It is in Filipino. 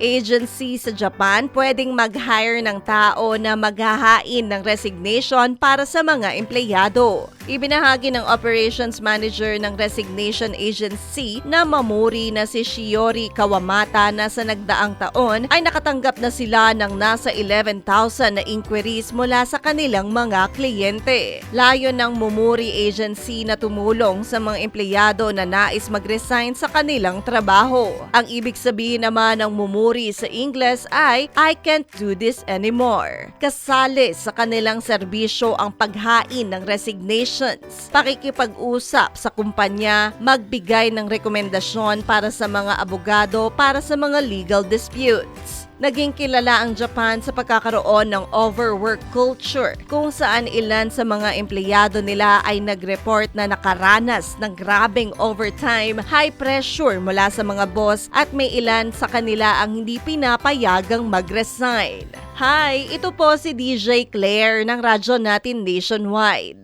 agency sa Japan pwedeng mag-hire ng tao na maghahain ng resignation para sa mga empleyado. Ibinahagi ng operations manager ng resignation agency na mamuri na si Shiori Kawamata na sa nagdaang taon ay nakatanggap na sila ng nasa 11,000 na inquiries mula sa kanilang mga kliyente. Layo ng Mumuri Agency na tumulong sa mga empleyado na nais mag-resign sa kanilang trabaho. Ang ibig sabihin naman ng Mumuri sa Ingles ay I can't do this anymore. Kasali sa kanilang serbisyo ang paghain ng resignations, pakikipag-usap sa kumpanya, magbigay ng rekomendasyon para sa mga abogado para sa mga legal disputes. Naging kilala ang Japan sa pagkakaroon ng overwork culture kung saan ilan sa mga empleyado nila ay nag-report na nakaranas ng grabing overtime, high pressure mula sa mga boss at may ilan sa kanila ang hindi pinapayagang mag-resign. Hi, ito po si DJ Claire ng radyo natin nationwide.